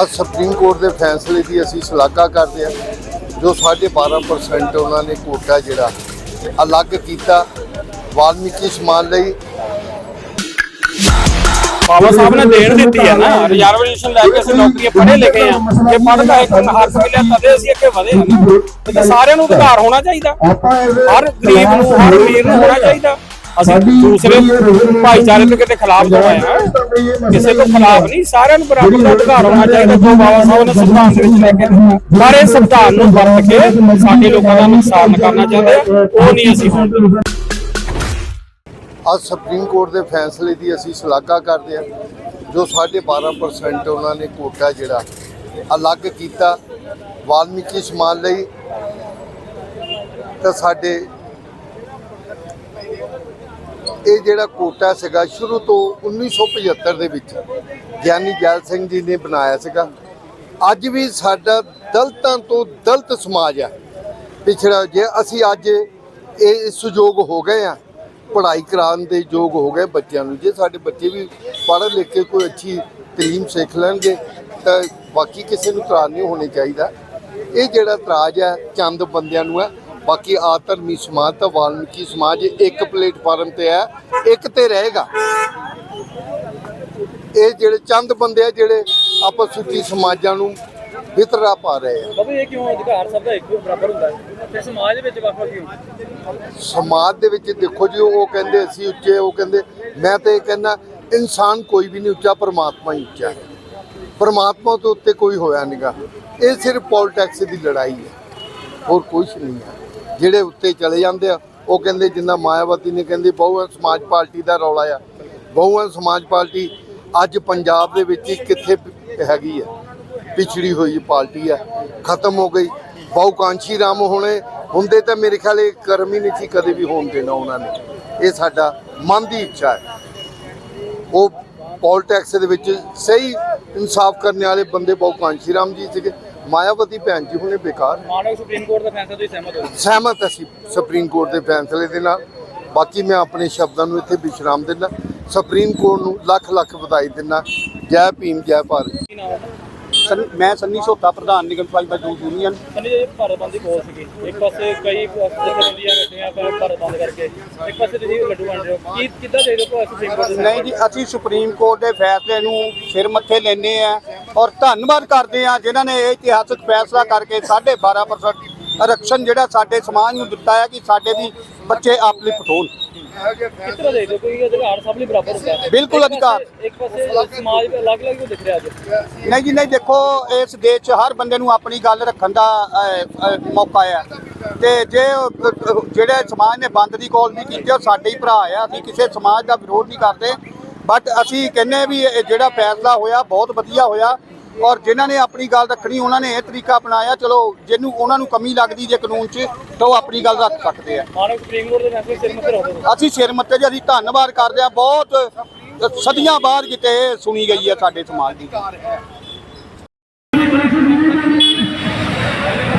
ਅੱਜ supreme court ਦੇ ਫੈਸਲੇ ਦੀ ਅਸੀਂ ਸ਼ਲਾਘਾ ਕਰਦੇ ਹਾਂ ਜੋ 12.5% ਉਹਨਾਂ ਨੇ ਕੋਟਾ ਜਿਹੜਾ ਅਲੱਗ ਕੀਤਾ ਵਾਲਮੀਕੀ ਸਮਾਜ ਲਈ। ਬਾਬਾ ਸਾਹਿਬ ਨੇ ਦੇਣ ਦਿੱਤੀ ਹੈ ਨਾ ਰਿਜ਼ਰਵੇਸ਼ਨ ਲੈ ਕੇ ਅਸੀਂ ਨੌਕਰੀਆਂ ਪੜ੍ਹੇ ਲਿਖੇ ਆ ਜੇ ਪੜ੍ਹਦਾ ਇੱਕ ਹੱਕ ਮਿਲਿਆ ਤਦੇ ਅਸੀਂ ਅੱਗੇ ਵਧੇ ਹਾਂ। ਤਾਂ ਸਾਰਿਆਂ ਨੂੰ ਅਧਿਕਾਰ ਹੋਣਾ ਚਾਹੀਦਾ। ਹਰ ਗਰੀਬ ਨੂੰ ਹਰ ਅਮੀਰ ਨੂੰ ਹੋਣਾ ਚਾਹੀਦਾ। ਅਸੀਂ ਦੂਸਰੇ ਭਾਈਚਾਰੇ ਤੋਂ ਕਿਤੇ ਖਿਲਾਫ ਤੋਂ ਆਏ ਹਾਂ ਕਿਸੇ ਤੋਂ ਖਿਲਾਫ ਨਹੀਂ ਸਾਰਿਆਂ ਨੂੰ ਬਰਾਬਰ ਦਾ ਅਧਿਕਾਰ ਹੋਣਾ ਚਾਹੀਦਾ ਜੋ ਬਾਬਾ ਸਾਹਿਬ ਨੇ ਸੰਵਿਧਾਨ ਦੇ ਵਿੱਚ ਲੈ ਕੇ ਇਹ ਸੰਵਿਧਾਨ ਨੂੰ ਵਰਤ ਕੇ ਸਾਡੇ ਲੋਕਾਂ ਦਾ ਨੁਕਸਾਨ ਕਰਨਾ ਚਾਹੁੰਦੇ ਆ। ਉਹ ਨਹੀਂ ਅਸੀਂ ਅੱਜ ਸੁਪਰੀਮ ਕੋਰਟ ਦੇ ਫੈਸਲੇ ਦੀ ਅਸੀਂ ਸ਼ਲਾਘਾ ਕਰਦੇ ਹਾਂ ਜੋ 12.5% ਉਹਨਾਂ ਨੇ ਕੋਟਾ ਜਿਹੜਾ ਅਲੱਗ ਕੀਤਾ। ਵਾਲਮੀਕੀ ਸਮਾਜ ਲਈ ਤਾਂ ਸਾਡੇ ਇਹ ਜਿਹੜਾ ਕੋਟਾ ਸੀਗਾ, ਸ਼ੁਰੂ ਤੋਂ 1975 ਦੇ ਵਿੱਚ ਗਿਆਨੀ ਜੈਲ ਸਿੰਘ ਜੀ ਨੇ ਬਣਾਇਆ ਸੀਗਾ। ਅੱਜ ਵੀ ਸਾਡਾ ਦਲਤਾਂ ਤੋਂ ਦਲਤ ਸਮਾਜ ਆ। ਪਿਛੜਾ ਜੇ ਅਸੀਂ ਅੱਜ ਇਹ ਸੁਯੋਗ ਹੋ ਗਏ ਆ, ਪੜ੍ਹਾਈ ਕਰਾਉਣ ਦੇ ਯੋਗ ਹੋ ਗਏ ਬੱਚਿਆਂ ਨੂੰ। ਜੇ ਸਾਡੇ ਬੱਚੇ ਵੀ ਪੜ੍ਹ ਲਿਖ ਕੇ ਕੋਈ ਅੱਛੀ ਤਾਲੀਮ ਸਿੱਖ ਲੈਣਗੇ, ਤਾਂ ਬਾਕੀ ਕਿਸੇ ਨੂੰ ਤਰਾਜ ਨਹੀਂ ਹੋਣੀ ਚਾਹੀਦਾ। ਇਹ ਜਿਹੜਾ ਤਰਾਜ ਹੈ ਚੰਦ ਬੰਦਿਆਂ ਨੂੰ ਹੈ ਬਾਕੀ ਆਤਰਮੀ ਸਮਾਜ ਤਾਂ ਵਾਲਮੀਕੀ ਸਮਾਜ ਇੱਕ ਪਲੇਟਫਾਰਮ ਤੇ ਹੈ ਇੱਕ ਤੇ ਰਹੇਗਾ। ਇਹ ਜਿਹੜੇ ਚੰਦ ਬੰਦੇ ਆ ਜਿਹੜੇ ਆਪਸ ਵਿੱਚ ਹੀ ਸਮਾਜਾਂ ਨੂੰ ਵਿਤਰਾ ਪਾ ਰਹੇ ਆ। ਬਾਬੂ ਇਹ ਕਿਉਂ ਅਧਿਕਾਰ ਸਭ ਦਾ ਇੱਕੋ ਬਰਾਬਰ ਹੁੰਦਾ ਹੈ? ਤੇ ਸਮਾਜ ਦੇ ਵਿੱਚ ਵੱਖ ਕਿਉਂ? ਸਮਾਜ ਦੇ ਵਿੱਚ ਦੇਖੋ ਜੀ ਉਹ ਕਹਿੰਦੇ ਅਸੀਂ ਉੱਚੇ ਉਹ ਕਹਿੰਦੇ ਮੈਂ ਤੇ ਇਹ ਕਹਿੰਦਾ ਇਨਸਾਨ ਕੋਈ ਵੀ ਨਹੀਂ ਉੱਚਾ ਪਰਮਾਤਮਾ ਹੀ ਉੱਚਾ ਹੈ। ਪਰਮਾਤਮਾ ਤੋਂ ਉੱਤੇ ਕੋਈ ਹੋਇਆ ਨਹੀਂਗਾ ਇਹ ਸਿਰਫ ਪੋਲਿਟਿਕਸ ਦੀ ਲੜਾਈ ਹੈ। ਹੋਰ ਕੁਝ ਨਹੀਂ ਹੈ। ਜਿਹੜੇ ਉੱਤੇ ਚਲੇ ਜਾਂਦੇ ਆ, ਉਹ ਕਹਿੰਦੇ ਜਿੰਨਾ ਮਾਇਆਵਤੀ ਨੇ ਕਹਿੰਦੀ ਬਹੁਜਨ ਸਮਾਜ ਪਾਰਟੀ ਦਾ ਰੌਲਾ ਆ। ਬਹੁਜਨ ਸਮਾਜ ਪਾਰਟੀ ਅੱਜ ਪੰਜਾਬ ਦੇ ਵਿੱਚ ਹੀ ਕਿੱਥੇ ਹੈਗੀ ਹੈ ਪਿਛੜੀ ਹੋਈ ਪਾਰਟੀ ਹੈ ਖਤਮ ਹੋ ਗਈ। ਬਹੁਕਾਂਸ਼ੀ ਰਾਮ ਹੋਣੇ, ਹੁੰਦੇ ਤਾਂ ਮੇਰੇ ਖਿਆਲ ਇਹ ਕਰਮ ਹੀ ਨਹੀਂ ਸੀ ਕਦੇ ਵੀ ਹੋਣ ਦੇਣਾ ਉਹਨਾਂ ਨੇ। ਇਹ ਸਾਡਾ ਮਨ ਦੀ ਇੱਛਾ ਹੈ। ਉਹ ਪੋਲਿਟਿਕਸ ਦੇ ਵਿੱਚ ਸਹੀ ਇਨਸਾਫ ਕਰਨ ਵਾਲੇ ਬੰਦੇ ਬਹੁਕਾਂਸ਼ੀ ਰਾਮ ਜੀ ਸੀਗੇ। ਮਾਇਆਵਤੀ ਭੈਣ ਜੀ ਹੁਣੇ ਬੇਕਾਰ। ਮਾਨਵ ਸੁਪਰੀਮ ਕੋਰਟ ਦਾ ਫੈਸਲਾ ਤੁਸੀਂ ਸਹਿਮਤ ਹੋ ਸਹਿਮਤ ਅਸੀਂ ਸੁਪਰੀਮ ਕੋਰਟ ਦੇ ਫੈਸਲੇ ਦੇ ਨਾਲ। ਬਾਕੀ ਮੈਂ ਆਪਣੇ ਸ਼ਬਦਾਂ ਨੂੰ ਇੱਥੇ ਵਿਸ਼ਰਾਮ ਦਿੰਦਾ। ਸੁਪਰੀਮ ਕੋਰਟ ਨੂੰ ਲੱਖ ਲੱਖ ਵਧਾਈ ਦਿੰਦਾ। ਜੈ ਭੀਮ ਜੈ ਭਾਰਤ। ਸਨ- ਮੈਂ ਸੰਨੀ ਸੋਤਾ ਪ੍ਰਧਾਨ ਨਿਗਮ ਸਫ਼ਾਈ ਮਜ਼ਦੂਰ ਯੂਨੀਅਨ ਸੰਨੀ ਜੀ ਭਾਰਤ ਬੰਦ ਦੀ ਕੋਲ ਸੀਗੀ। ਇੱਕ ਪਾਸੇ ਕਈ ਜਥੇਬੰਦੀਆਂ ਬੈਠੀਆਂ ਪਰ ਭਾਰਤ ਬੰਦ ਕਰਕੇ। ਇੱਕ ਪਾਸੇ ਤੁਸੀਂ ਲੱਡੂ ਵੰਡ ਰਹੇ ਹੋ। ਕੀ ਕਿੱਦਾਂ ਦੇ ਦਿਓ ਸੁਪਰੀਮ ਕੋਰਟ ਦੇ ਨਹੀਂ ਜੀ ਅਸੀਂ ਸੁਪਰੀਮ ਕੋਰਟ ਦੇ ਫੈਸਲੇ ਨੂੰ ਸਿਰ ਮੱਥੇ ਲੈਨੇ ਆ ਔਰ ਧੰਨਵਾਦ ਕਰਦੇ ਆ ਜਿਨ੍ਹਾਂ ਨੇ ਇਹ ਇਤਿਹਾਸਕ ਫੈਸਲਾ ਕਰਕੇ 12.5% ਆਰਕਸ਼ਣ ਜਿਹੜਾ ਸਾਡੇ ਸਮਾਜ ਨੂੰ ਦਿੱਤਾ ਹੈ ਕਿ ਸਾਡੇ ਵੀ ਬੱਚੇ ਦੇ ਕੋਈ ਅਧਿਕਾਰ ਸਭ ਲਈ ਬਰਾਬਰ ਹੁੰਦਾ ਹੈ। ਬਿਲਕੁਲ ਅਧਿਕਾਰ। ਇੱਕ ਪਾਸੇ ਸਮਾਜ ਦੇ ਅਲੱਗ ਅਲੱਗ ਦਿਖ ਰਿਹਾ ਅੱਜ। ਨਹੀਂ ਜੀ ਨਹੀਂ ਦੇਖੋ ਇਸ ਦੇਸ਼ 'ਚ ਹਰ ਬੰਦੇ ਨੂੰ ਆਪਣੀ ਗੱਲ ਰੱਖਣ ਦਾ ਮੌਕਾ ਹੈ। ਤੇ ਜੇ ਜਿਹੜੇ ਸਮਾਜ ਨੇ ਬੰਦ ਦੀ ਕਾਲ ਵੀ ਕੀਤੀ ਉਹ ਸਾਡੇ ਹੀ ਭਰਾ ਆ ਅਸੀਂ ਕਿਸੇ ਸਮਾਜ ਦਾ ਵਿਰੋਧ ਨਹੀਂ ਕਰਦੇ। ਬਟ ਅਸੀਂ ਕਹਿੰਨੇ ਵੀ ਇਹ ਜਿਹੜਾ ਫੈਸਲਾ ਹੋਇਆ ਬਹੁਤ ਵਧੀਆ ਹੋਇਆ ਔਰ ਜਿਨ੍ਹਾਂ ਨੇ ਆਪਣੀ ਗੱਲ ਰੱਖਣੀ ਉਹਨਾਂ ਨੇ ਇਹ ਤਰੀਕਾ ਅਪਣਾਇਆ ਚਲੋ ਜਿਹਨੂੰ ਉਹਨਾਂ ਨੂੰ ਕਮੀ ਲੱਗਦੀ ਜੇ ਕਾਨੂੰਨ 'ਚ ਤਾਂ ਉਹ ਆਪਣੀ ਗੱਲ ਰੱਖ ਸਕਦੇ ਆ। ਮਾਨਵ ਸੁਪਰੀਮ ਕੋਰਟ ਦੇ ਫੈਸਲੇ ਸਿਰ ਮੱਥੇ ਰਹੋ ਅਸੀਂ ਸਿਰ ਮੱਤੇ ਜੀ ਅਸੀਂ ਧੰਨਵਾਦ ਕਰਦੇ ਆ ਬਹੁਤ ਸਦੀਆਂ ਬਾਅਦ ਕਿਤੇ ਇਹ ਸੁਣੀ ਗਈ ਹੈ ਸਾਡੇ ਸਮਾਜ ਦੀ।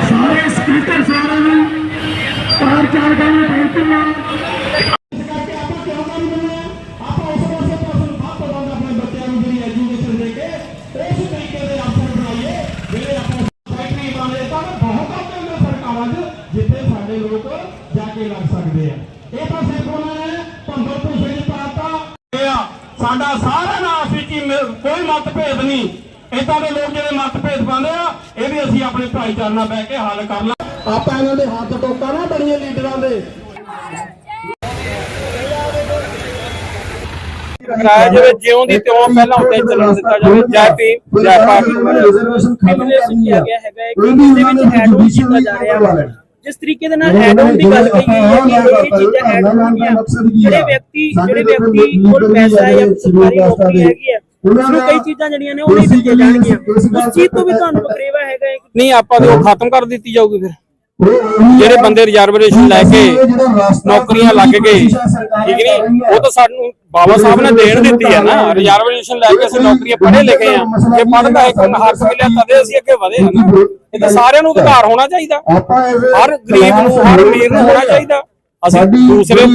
ਸਾਰੇ ਸਪੀਕਰ ਸਾਰਿਆਂ ਨੂੰ ਚਾਰ ਚਾਰ ਗਾਣੇ ਬੇਨਤੀ ਕੇ ਲੱਗ ਸਕਦੇ ਆ। ਇਹ ਤਾਂ ਸਿਰਫ ਉਹਨਾਂ ਨੇ ਭੰਬਲ ਭੂਸੇ ਦੀ ਪਾਤਾ। ਸਾਡਾ ਸਾਰਾ ਨਾ ਹੀ ਮਿਲ- ਕੋਈ ਮਤਭੇਦ ਨਹੀਂ। ਇਦਾਂ ਦੇ ਲੋਕ ਜਿਹੜੇ ਮਤਭੇਦ ਪਾਉਂਦੇ ਆ ਇਹ ਵੀ ਅਸੀਂ ਆਪਣੇ ਭਾਈਚਾਰੇ ਨਾਲ ਬਹਿ ਕੇ ਹੱਲ ਕਰ ਲਾ ਆਪਾਂ ਇਹਨਾਂ ਦੇ ਹੱਥ ਟੋਕਾ ਨਾ ਬਣੀਏ ਲੀਡਰਾਂ ਦੇ। ਕਰਾਇਆ ਜਾਵੇ ਜਿਉਂ ਦੀ ਤਿਉਂ ਪਹਿਲਾਂ ਉੱਤੇ ਚੱਲਣ ਦਿੱਤਾ ਜਾਵੇ। ਜੈ ਭੀਮ ਜੈ ਭਾਰਤ। ਬਿਜ਼ਨਸ ਕੀਤਾ ਗਿਆ ਹੈਗਾ ਹੈ ਕਿ ਇਸ ਦੇ ਵਿੱਚ ਐਡ ਕੀਤਾ ਜਾ ਰਿਹਾ। ਹੈ ਜਿਸ ਤਰੀਕੇ ਦੇ ਨਾਲ ਐਡ ਆਨ ਦੀ ਗੱਲ ਕਹੀ ਗਈ ਹੈ ਕਿ ਇਹ ਚੀਜ਼ਾਂ ਐਡ ਆਨ ਹੋਣਗੀਆਂ ਜਿਹੜੇ ਵਿਅਕਤੀ ਜਿਹੜੇ ਵਿਅਕਤੀ ਕੋਲ ਪੈਸਾ ਹੈ ਜਾਂ ਸਰਕਾਰੀ ਨੌਕਰੀ ਹੈਗੀ ਹੈ ਉਸਨੂੰ ਕਈ ਚੀਜ਼ਾਂ ਜਿਹੜੀਆਂ ਨੇ ਉਹ ਨਹੀਂ ਦਿੱਤੀਆਂ ਜਾਣਗੀਆਂ। ਉਸ ਚੀਜ਼ ਤੋਂ ਵੀ ਤੁਹਾਨੂੰ ਬਕਰੇਵਾ ਹੈਗਾ ਹੈ ਕਿ ਨਹੀਂ ਆਪਾਂ ਤੇ ਉਹ ਖਤਮ ਕਰ ਦਿੱਤੀ ਜਾਊਗੀ ਫਿਰ। ਜਿਹੜੇ ਬੰਦੇ ਰਿਜ਼ਰਵੇਸ਼ਨ ਲੈ ਕੇ ਨੌਕਰੀਆਂ ਲੱਗ ਗਏ ਠੀਕ ਨਹੀਂ? ਉਹ ਤਾਂ ਸਾਨੂੰ ਬਾਬਾ ਸਾਹਿਬ ਨੇ ਦੇਣ ਦਿੱਤੀ ਹੈ ਨਾ ਰਿਜ਼ਰਵੇਸ਼ਨ ਲੈ ਕੇ ਅਸੀਂ ਨੌਕਰੀਆਂ ਪੜ੍ਹੇ ਲਿਖੇ ਆ। ਜੇ ਪੜ੍ਹਦਾ ਇੱਕ ਹੱਕ ਮਿਲਿਆ ਤਦੇ ਅਸੀਂ ਅੱਗੇ ਵਧੇ ਹਾਂ ਇਹ ਤਾਂ ਸਾਰਿਆਂ ਨੂੰ ਅਧਿਕਾਰ ਹੋਣਾ ਚਾਹੀਦਾ। ਹਰ ਗਰੀਬ ਨੂੰ ਹਰ ਅਮੀਰ ਨੂੰ ਹੋਣਾ ਚਾਹੀਦਾ। ਅਸੀਂ ਦੂਸਰੇ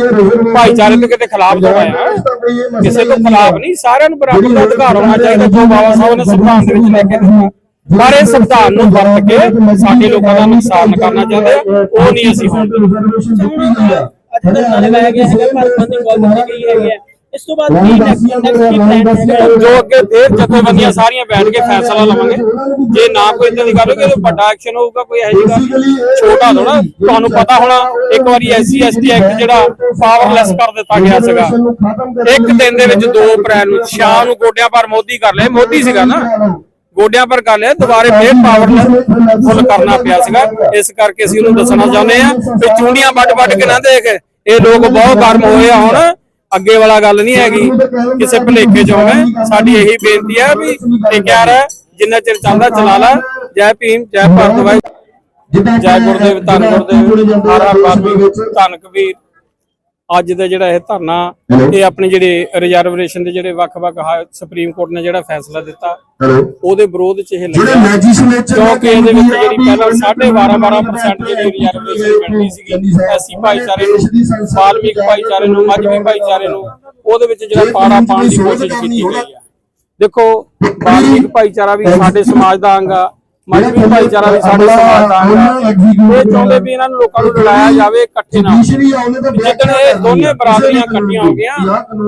ਭਾਈਚਾਰੇ ਦੇ ਕਿਤੇ ਖਿਲਾਫ ਦਵਾਇਆ ਕਿਸੇ ਤੋਂ ਖਿਲਾਫ ਨਹੀਂ ਸਾਰਿਆਂ ਨੂੰ ਬਰਾਬਰ ਦਾ ਅਧਿਕਾਰ ਹੋਣਾ ਚਾਹੀਦਾ। ਜੋ ਬਾਬਾ ਸਾਹਿਬ ਨੇ ਸੰਵਿਧਾਨ ਦੇ ਵਿੱਚ ਲੈ ਕੇ ਦਿੱਤਾ ਪਰ ਇਹ ਸੰਵਿਧਾਨ ਨੂੰ ਵਰਤ ਕੇ ਸਾਡੇ ਲੋਕਾਂ ਦਾ ਨੁਕਸਾਨ ਕਰਨਾ ਚਾਹੁੰਦੇ ਆ ਉਹ ਨਹੀਂ ਅਸੀਂ ਹੋਣ। ਅੱਜ ਧਰਨਾ ਲਗਾਇਆ ਗਿਆ ਹੈਗਾ ਭਾਰਤਾਂ ਦੀ ਕਾਲ ਦਿੱਤੀ ਗਈ ਹੈਗੀ ਹੈ ਇਸ ਤੋਂ ਬਾਅਦ ਕੀ ਨੈਕਸਟ ਪਲਾਨ ਜੋ ਅੱਗੇ ਫੇਰ ਜਥੇਬੰਦੀਆਂ ਸਾਰੀਆਂ ਬੈਠ ਕੇ ਫੈਸਲਾ ਲਵਾਂਗੇ। ਜੇ ਨਾ ਕੋਈ ਇਦਾਂ ਦੀ ਗੱਲ ਹੋਈ ਕਿ ਵੱਡਾ ਐਕਸ਼ਨ ਹੋਊਗਾ ਕੋਈ ਇਹੋ ਜਿਹੀ ਗੱਲ। ਛੋਟਾ ਥੋੜਾ ਤੁਹਾਨੂੰ ਪਤਾ ਹੋਣਾ ਇੱਕ ਵਾਰੀ ਐਸਸੀ ਐਸਟੀ ਐਕਟ ਜਿਹੜਾ ਪਾਵਰਲੈਸ ਕਰ ਦਿੱਤਾ ਗਿਆ ਸੀਗਾ। ਇੱਕ ਦਿਨ ਦੇ ਵਿੱਚ 2 ਅਪ੍ਰੈਲ ਨੂੰ ਸ਼ਾਮ ਨੂੰ ਗੋਡਿਆਂ ਪਰ ਮੋਦੀ ਕਰ ਲਏ ਮੋਦੀ ਸੀਗਾ ਨਾ। ਗੋਡਿਆਂ ਪਰ ਕਰ ਲਿਆ ਦੁਬਾਰੇ ਫੇਰ ਪਾਵਰਲੈਸ ਫੁੱਲ ਕਰਨਾ ਪਿਆ ਸੀਗਾ। ਇਸ ਕਰਕੇ ਅਸੀਂ ਉਹਨੂੰ ਦੱਸਣਾ ਚਾਹੁੰਦੇ ਆ ਵੀ ਚੂੜੀਆਂ ਵੱਡ ਵੱਡ ਕੇ ਨਾ ਦੇਖ। ਇਹ ਲੋਕ ਬਹੁਤ ਗਰਮ ਹੋਏ ਆ ਹੁਣ। ਅੱਗੇ ਵਾਲਾ ਗੱਲ ਨਹੀਂ ਹੈਗੀ ਕਿਸੇ ਭਲੇਖੇ ਚ ਹੋਵੇ ਸਾਡੀ ਇਹੀ ਬੇਨਤੀ ਹੈ ਵੀ ਟਿਕਿਆ ਰਹਿ ਜਿੰਨਾ ਚਿਰ ਚੱਲਦਾ ਚਲਾ ਲੈ। ਜੈ ਭੀਮ ਜੈ ਭਾਰਤ ਵਾਹਿਗੁਰੂ ਜੈ ਗੁਰਦੇਵ ਧੰਨ ਗੁਰਦੇਵ ਹਰ ਬਾਬੀ ਧੰਨ ਕਬੀਰ। ਅੱਜ ਦਾ ਜਿਹੜਾ ਇਹ ਧਰਨਾ ਇਹ ਆਪਣੇ ਜਿਹੜੇ ਰਿਜ਼ਰਵੇਸ਼ਨ ਦੇ ਜਿਹੜੇ ਵੱਖ-ਵੱਖ ਹਾ- ਸੁਪਰੀਮ ਕੋਰਟ ਨੇ ਜਿਹੜਾ ਫੈਸਲਾ ਦਿੱਤਾ ਉਹਦੇ ਵਿਰੋਧ ਚ ਇਹ ਜਿਹੜੇ ਲੱਗਿਆ ਲੈਜਿਸਲੇਚਰ ਕਿਉਂਕਿ ਇਹਦੇ ਵਿੱਚ ਜਿਹੜੀ ਪਹਿਲਾਂ 12.5% ਜਿਹੜੀ ਰਿਜ਼ਰਵੇਸ਼ਨ ਮਿਲਣੀ ਸੀਗੀ ਐਸੀ ਭਾਈਚਾਰੇ ਨੂੰ ਵਾਲਮੀਕ ਭਾਈਚਾਰੇ ਨੂੰ ਮਜਬੀ ਭਾਈਚਾਰੇ ਨੂੰ ਉਹਦੇ ਵਿੱਚ ਜਿਹੜਾ ਪਾੜਾ ਪਾਉਣ ਦੀ ਕੋਸ਼ਿਸ਼ ਕੀਤੀ ਗਈ ਆ। ਦੇਖੋ ਵਾਲਮੀਕ ਭਾਈਚਾਰਾ ਵੀ ਸਾਡੇ ਸਮਾਜ ਦਾ ਅੰਗ ਆ। ਮਜਬੀ ਭਾਈਚਾਰਾ ਵੀ ਸਾਡੇ ਸਮਾਜ ਦਾ ਅੰਗ ਇਹ ਚਾਹੁੰਦੇ ਵੀ ਇਹਨਾਂ ਨੂੰ ਲੋਕਾਂ ਨੂੰ ਲੜਾਇਆ ਜਾਵੇ ਇਕੱਠੇ ਨਾਲ ਜਿੱਦਣ ਇਹ ਦੋਨੇ ਬਰਾਦਰੀਆਂ ਇਕੱਠੀਆਂ ਹੋ ਗਈਆਂ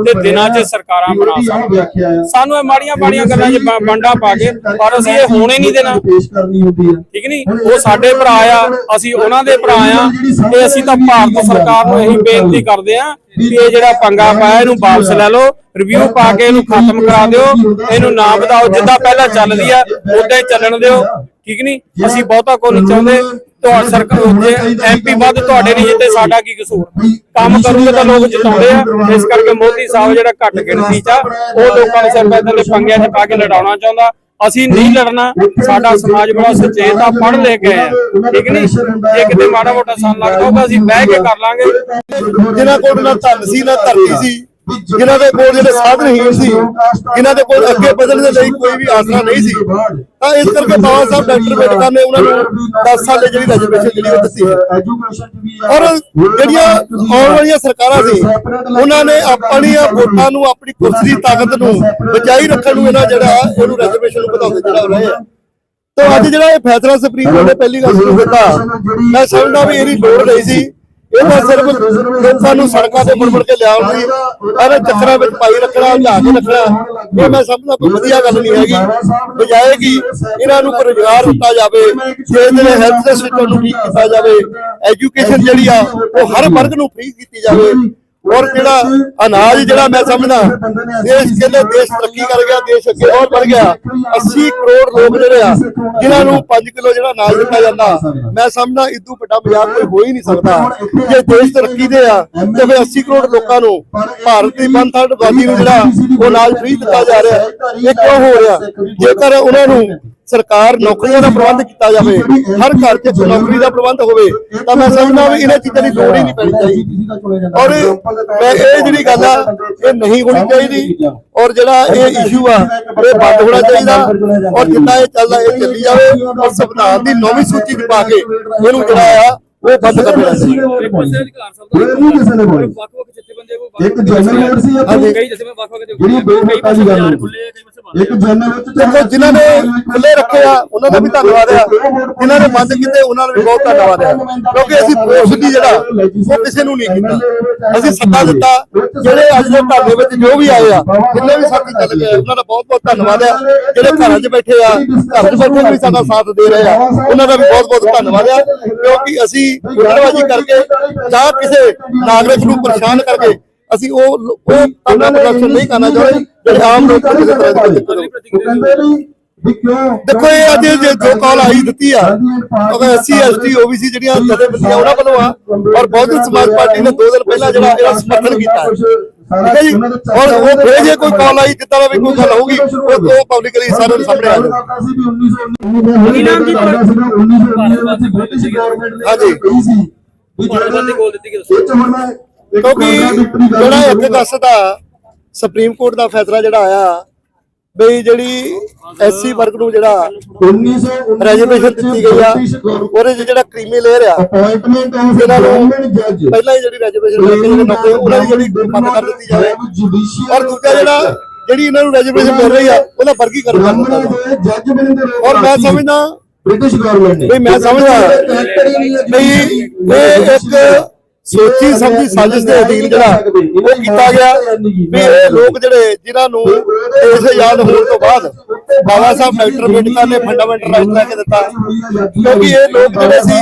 ਤੇ ਦਿਨਾਂ 'ਚ ਸਰਕਾਰਾਂ ਬਣਾ ਸਕਦੀਆਂ। ਸਾਨੂੰ ਇਹ ਮਾੜੀਆਂ ਬਾੜੀਆਂ ਗੱਲਾਂ 'ਚ ਬ- ਵੰਡਾ ਪਾ ਕੇ ਪਰ ਅਸੀਂ ਇਹ ਹੋਣੇ ਨਹੀਂ ਦੇਣਾ। ਪੇਸ਼ ਕਰਨੀ ਹੁੰਦੀ ਹੈ ਠੀਕ ਨਹੀਂ? ਉਹ ਸਾਡੇ ਭਰਾ ਆ ਅਸੀਂ ਉਹਨਾਂ ਦੇ ਭਰਾ ਆ ਤੇ ਅਸੀਂ ਤਾਂ ਭਾਰਤ ਸਰਕਾਰ ਨੂੰ ਇਹੀ ਬੇਨਤੀ ਕਰਦੇ ਆ ਵੀ ਇਹ ਜਿਹੜਾ ਪੰਗਾ ਪਾਇਆ ਇਹਨੂੰ ਵਾਪਸ ਲੈ ਲਓ ਰਿਵਿਊ ਪਾ ਕੇ ਇਹਨੂੰ ਖਤਮ ਕਰਾ ਦਿਓ ਇਹਨੂੰ ਨਾ ਵਧਾਓ ਜਿੱਦਾਂ ਪਹਿਲਾਂ ਚੱਲਦੀ ਆ ਉਦਾਂ ਹੀ ਚੱਲਣ ਦਿਓ। ਠੀਕ ਨਹੀਂ? ਅਸੀਂ ਬਹੁਤਾ ਕੋਈ ਨਹੀਂ ਚਾਹੁੰਦੇ ਤੁਹਾਡੀ ਸਰਕਾਰ ਜੇ ਐਮਪੀ ਵੱਧ ਤੁਹਾਡੇ ਨਹੀਂ ਜਿੱਤੇ ਸਾਡਾ ਕੀ ਕਸੂਰ? ਕੰਮ ਕਰੂਗੇ ਤਾਂ ਲੋਕ ਜਿਤਾਉਂਦੇ ਆ। ਇਸ ਕਰਕੇ ਮੋਦੀ ਸਾਹਿਬ ਜਿਹੜਾ ਘੱਟ ਗਿਣਤੀ ਚ ਆ ਉਹ ਲੋਕਾਂ ਸਿਰਫ ਇਦਾਂ ਦੇ ਪੰਗਿਆਂ 'ਚ ਪਾ ਕੇ ਲੜਾਉਣਾ ਚਾਹੁੰਦਾ। ਅਸੀਂ ਨਹੀਂ ਲੜਨਾ। ਸਾਡਾ ਸਮਾਜ ਬੜਾ ਸੁਚੇਤ ਆ ਪੜ੍ਹ ਲੈ ਕੇ। ਆਇਆ ਠੀਕ ਨਹੀਂ? ਜੇ ਕਿਤੇ ਮਾੜਾ ਮੋਟਾ ਸਾਨੂੰ ਲੱਗਦਾ ਹੋਊਗਾ ਅਸੀਂ ਬਹਿ ਕੇ ਕਰ ਲਾਂਗੇ। ਜਿਨ੍ਹਾਂ ਕੋਲ ਨਾ ਧਨ ਸੀ ਨਾ ਧਰਤੀ ਸੀ ਜਿਨ੍ਹਾਂ ਦੇ ਕੋਲ ਜਿਹੜੇ ਸਾਧਨਹੀਣ ਸੀ, ਜਿਨ੍ਹਾਂ ਦੇ ਕੋਲ ਅੱਗੇ ਵਧਣ ਦੇ ਲਈ ਕੋਈ ਵੀ ਆਸਰਾ ਨਹੀਂ ਸੀ, ਤਾਂ ਇਸ ਕਰਕੇ ਬਾਬਾ ਸਾਹਿਬ ਡਾਕਟਰ ਅੰਬੇਡਕਰ ਨੇ ਉਹਨਾਂ ਨੂੰ 10 ਸਾਲੇ ਜਿਹੜੀ ਰਿਜ਼ਰਵੇਸ਼ਨ ਜਿਹੜੀ ਉਹ ਦਿੱਤੀ ਹੈ। ਔਰ ਜਿਹੜੀਆਂ ਆਉਣ ਵਾਲੀਆਂ ਸਰਕਾਰਾਂ ਸੀ, ਉਹਨਾਂ ਨੇ ਆਪਣੀਆਂ ਵੋਟਾਂ ਨੂੰ, ਆਪਣੀ ਕੁਰਸੀ ਦੀ ਤਾਕਤ ਨੂੰ ਬਚਾਈ ਰੱਖਣ ਨੂੰ ਇਹਨਾਂ ਜਿਹੜਾ ਇਹਨੂੰ ਰਿਜ਼ਰਵੇਸ਼ਨ ਨੂੰ ਵਧਾਉਂਦੇ ਜਿਹੜਾ ਰਹੇ ਆ ਤਾਂ ਅੱਜ ਜਿਹੜਾ ਇਹ ਫੈਸਲਾ ਸੁਪਰੀਮ ਕੋਰਟ ਨੇ ਪਹਿਲੀ ਗੱਲ ਸ਼ੁਰੂ ਕੀਤਾ ਮੈਂ ਸਮਝਦਾ ਵੀ ਇਹਦੀ ਲੋੜ ਨਹੀਂ ਸੀ ਇਹ ਤਾਂ ਸਿਰਫ ਲੋਕਾਂ ਨੂੰ ਸੜਕਾਂ ਤੇ ਮੁੜ ਕੇ ਲਿਆਉਣ ਦੀ ਅਰੇ ਚੱਕਰਾਂ ਵਿੱਚ ਪਾਈ ਰੱਖਣਾ ਲਿਆ ਕੇ ਰੱਖਣਾ। ਇਹ ਮੈਂ ਸਮਝਦਾ ਕੋਈ ਵਧੀਆ ਗੱਲ ਨਹੀਂ ਹੈਗੀ। ਬਜਾਏ ਕਿ ਇਹਨਾਂ ਨੂੰ ਰੁਜ਼ਗਾਰ ਦਿੱਤਾ ਜਾਵੇ ਜੇ ਜਿਹੜੇ ਹੈਲਥ ਦੇ ਸਿਸਟਮ ਨੂੰ ਠੀਕ ਕੀਤਾ ਜਾਵੇ ਐਜੂਕੇਸ਼ਨ ਜਿਹੜੀ ਆ ਉਹ ਹਰ ਵਰਗ ਨੂੰ ਫ੍ਰੀ ਕੀਤੀ ਜਾਵੇ। ਔਰ ਜਿਹੜਾ ਅਨਾਜ ਜਿਹੜਾ ਮੈਂ ਸਮਝਦਾ, ਦੇਸ਼ ਕਹਿੰਦੇ ਦੇਸ਼ ਤਰੱਕੀ ਕਰ ਗਿਆ, ਦੇਸ਼ ਅੱਗੇ ਹੋਰ ਵੱਧ ਗਿਆ 80 ਕਰੋੜ ਲੋਕ ਜਿਹੜੇ ਆ, ਜਿਨ੍ਹਾਂ ਨੂੰ 5 ਕਿਲੋ ਜਿਹੜਾ ਅਨਾਜ ਦਿੱਤਾ ਜਾਂਦਾ, ਮੈਂ ਸਮਝਦਾ ਇਦੋਂ ਵੱਡਾ ਮਜ਼ਾਕ ਕੋਈ ਹੋ ਹੀ ਨਹੀਂ ਸਕਦਾ। ਜੇ ਦੇਸ਼ ਤਰੱਕੀ ਦੇ ਆ, ਤੇ ਫਿਰ 80 ਕਰੋੜ ਲੋਕਾਂ ਨੂੰ ਭਾਰਤ ਦੀ ਵਨ ਥਰਡ ਆਬਾਦੀ ਨੂੰ ਜਿਹੜਾ ਉਹ ਅਨਾਜ ਫ੍ਰੀ ਦਿੱਤਾ ਜਾ ਰਿਹਾ, ਇਹ ਕਿਉਂ ਹੋ ਰਿਹਾ? ਜੇਕਰ ਉਹਨਾਂ ਨੂੰ ਸਰਕਾਰ ਨੌਕਰੀਆਂ ਦਾ ਪ੍ਰਬੰਧ ਕੀਤਾ ਜਾਵੇ ਹਰ ਘਰ 'ਚ ਨੌਕਰੀ ਦਾ ਪ੍ਰਬੰਧ ਹੋਵੇ ਤਾਂ ਮੈਂ ਸਮਝਦਾ ਵੀ ਇਹਨਾਂ ਚੀਜ਼ਾਂ ਦੀ ਲੋੜ ਹੀ ਨਹੀਂ ਪੈਣੀ ਚਾਹੀਦੀ। ਔਰ ਮੈਂ ਇਹ ਜਿਹੜੀ ਗੱਲ ਆ ਇਹ ਨਹੀਂ ਹੋਣੀ ਚਾਹੀਦੀ ਔਰ ਜਿਹੜਾ ਇਹ ਇਸ਼ੂ ਆ ਇਹ ਬੰਦ ਹੋਣਾ ਚਾਹੀਦਾ ਔਰ ਜਿੰਨਾ ਇਹ ਚੱਲਦਾ ਇਹ ਚੱਲੀ ਜਾਵੇ ਔਰ ਸੰਵਿਧਾਨ ਦੀ ਨੌਵੀਂ ਸੂਚੀ 'ਚ ਪਾ ਕੇ ਇਹਨੂੰ ਜਿਹੜਾ ਆ ਉਹ ਬੰਦ ਕਰ ਦੇਣਾ ਚਾਹੀਦਾ। ਇਹ ਨਹੀਂ ਕਿਸੇ ਨੇ ਬੋਲੀ ਇੱਕ ਜਨਰਲ ਸੀ ਵੱਖ-ਵੱਖ ਜਿਹੜੀ ਦੋ ਮਿੰਟਾਂ ਦੀ ਗੱਲ ਹੈ। ਇੱਕ ਜਨਰਲ ਵਿੱਚ ਦੇਖੋ ਜਿਨ੍ਹਾਂ ਨੇ ਖੁੱਲੇ ਰੱਖੇ ਆ ਉਹਨਾਂ ਦਾ ਵੀ ਧੰਨਵਾਦ ਆ। ਜਿਨ੍ਹਾਂ ਨੇ ਬੰਦ ਕੀਤੇ ਉਹਨਾਂ ਦਾ ਵੀ ਬਹੁਤ ਧੰਨਵਾਦ ਆ। ਕਿਉਂਕਿ ਅਸੀਂ ਫੋਰਸ ਦੀ ਜਿਹੜਾ ਉਹ ਕਿਸੇ ਨੂੰ ਨਹੀਂ ਕੀਤਾ। ਅਸੀਂ ਸੱਦਾ ਦਿੱਤਾ। ਜਿਹੜੇ ਅੱਜ ਦੇ ਧਰਨੇ ਵਿੱਚ ਜੋ ਵੀ ਆਏ ਆ ਜਿੰਨੇ ਵੀ ਸਾਥੀ ਚੱਲ ਗਏ ਉਹਨਾਂ ਦਾ ਬਹੁਤ ਬਹੁਤ ਧੰਨਵਾਦ ਆ। ਜਿਹੜੇ ਘਰਾਂ 'ਚ ਬੈਠੇ ਆ ਘਰ 'ਚ ਬੈਠੇ ਵੀ ਸਾਡਾ ਸਾਥ ਦੇ ਰਹੇ ਆ ਉਹਨਾਂ ਦਾ ਵੀ ਬਹੁਤ ਬਹੁਤ ਧੰਨਵਾਦ ਆ। ਕਿਉਂਕਿ ਅਸੀਂ ਗੁੱਟਬਾਜੀ ਕਰਕੇ ਜਾਂ ਕਿਸੇ ਨਾਗਰਿਕ ਨੂੰ ਪਰੇਸ਼ਾਨ ਕਰਕੇ ਅਸੀਂ ਉਹ ਲੋ- ਉਹ ਧਰਨਾ ਪ੍ਰਦਰਸ਼ਨ ਨਹੀਂ ਕਰਨਾ ਚਾਹੁੰਦੇ ਜਿਹੜੇ ਆਮ ਲੋਕਾਂ ਕਿਸੇ ਤਰ੍ਹਾਂ ਦੀ ਦਿੱਕਤ ਹੋਵੇ ਉਹ ਕਹਿੰਦੇ ਨਹੀਂ ਵੀ ਕਿਉਂ ਦੇਖੋ ਇਹ ਅੱਜ ਜੇ ਜੋ ਕਾਲ ਆਈ ਦਿੱਤੀ ਆ ਉਹ ਐਸਸੀ ਐਸਟੀ ਓਬੀਸੀ ਜਿਹੜੀਆਂ ਜਥੇਬੰਦੀਆਂ ਉਹਨਾਂ ਵੱਲੋਂ ਆ ਔਰ ਬਹੁਜਨ ਸਮਾਜ ਪਾਰਟੀ ਨੇ 2 ਦਿਨ ਪਹਿਲਾਂ ਜਿਹੜਾ ਇਹਦਾ ਸਮਰਥਨ ਕੀਤਾ ਹੈ। ਠੀਕ ਹੈ ਜੀ ਔਰ ਉਹ ਫਿਰ ਜੇ ਕੋਈ ਕਾਲ ਆਈ ਜਿੱਦਾਂ ਦਾ ਵੀ ਕੋਈ ਗੱਲ ਹੋਊਗੀ ਉਹ ਉਹ ਪਬਲਿਕਲੀ ਸਾਰਿਆਂ ਦੇ ਸਾਹਮਣੇ ਆ ਜਾਊ ਕੀ ਨਾਮ ਜੀ ਤੁਹਾਡਾ? 1919 ਵਿੱਚ ਬ੍ਰਿਟਿਸ਼ ਗਵਰਨਮੈਂਟ ਨੇ ਹਾਂਜੀ। ਕਹੀ ਸੀ ਵੀ ਭਾਰਤ ਦੀ ਗੋਲ ਦਿੱਤੀ ਗਈ ਦੱਸੋ। ਇਹ 'ਚ ਹੁਣ ਮੈਂ ਇੱਕ ਕਿਉਂਕਿ ਜਿਹੜਾ ਨਹੀਂ ਇੱਕ ਅਗਸਤ ਦਾ ਸੁਪਰੀਮ ਕੋਰਟ ਦਾ ਫੈਸਲਾ ਜਿਹੜਾ ਆਇਆ ਬਈ ਜਿਹੜੀ ਐਸਸੀ ਵਰਗ ਨੂੰ ਜਿਹੜਾ 1919 ਰੈਜੂਲੇਸ਼ਨ ਦਿੱਤੀ ਗਈ ਆ ਉਹਦੇ ਜਿਹੜਾ ਕ੍ਰੀਮੀ ਲੇਅਰ ਆ ਅਪਾਇੰਟਮੈਂਟ ਆਫ ਇਹਨਾਂ ਨੂੰ ਗਵਰਨਮੈਂਟ ਜੱਜ ਪਹਿਲਾਂ ਹੀ ਜਿਹੜੀ ਰੈਜੂਲੇਸ਼ਨ ਲੈ ਕੇ ਜਿਹੜੇ ਨੌਕਰੀ ਉਹਨਾਂ ਦੀ ਜਿਹੜੀ ਬੰਦ ਕਰ ਦਿੱਤੀ ਜਾਵੇ। ਔਰ ਦੂਜਾ ਜਿਹੜਾ ਜਿਹੜੀ ਇਹਨਾਂ ਨੂੰ ਰੈਜੂਲੇਸ਼ਨ ਮਿਲ ਰਹੀ ਆ ਉਹਦਾ ਵਰਗੀਕਰਨ ਕਰ ਦਿੱਤਾ ਬ੍ਰਾਹਮਣਾਂ ਜਾਵੇ। ਦੇ ਜੱਜ ਬਣਨ ਦੇ ਔਰ ਮੈਂ ਸਮਝਦਾ ਬ੍ਰਿਟਿਸ਼ ਗਵਰਨਮੈਂਟ ਨੇ। ਬਈ ਮੈਂ ਸਮਝਦਾ ਬਈ ਇਹ ਇੱਕ ਸੋਚੀ ਸਮਝੀ ਸਾਜ਼ਿਸ਼ ਦੇ ਅਧੀਨ ਜਿਹੜਾ ਉਹ ਕੀਤਾ ਗਿਆ ਵੀ ਇਹ ਲੋਕ ਜਿਹੜੇ ਜਿਨ੍ਹਾਂ ਨੂੰ ਦੇਸ਼ ਆਜ਼ਾਦ ਹੋਣ ਤੋਂ ਬਾਅਦ ਬਾਬਾ ਸਾਹਿਬ ਡਾਕਟਰ ਅੰਬੇਡਕਰ ਨੇ ਫੰਡਾਮੈਂਟਲ ਰਾਈਟ ਲੈ ਕੇ ਦਿੱਤਾ। ਕਿਉਂਕਿ ਇਹ ਲੋਕ ਜਿਹੜੇ ਸੀ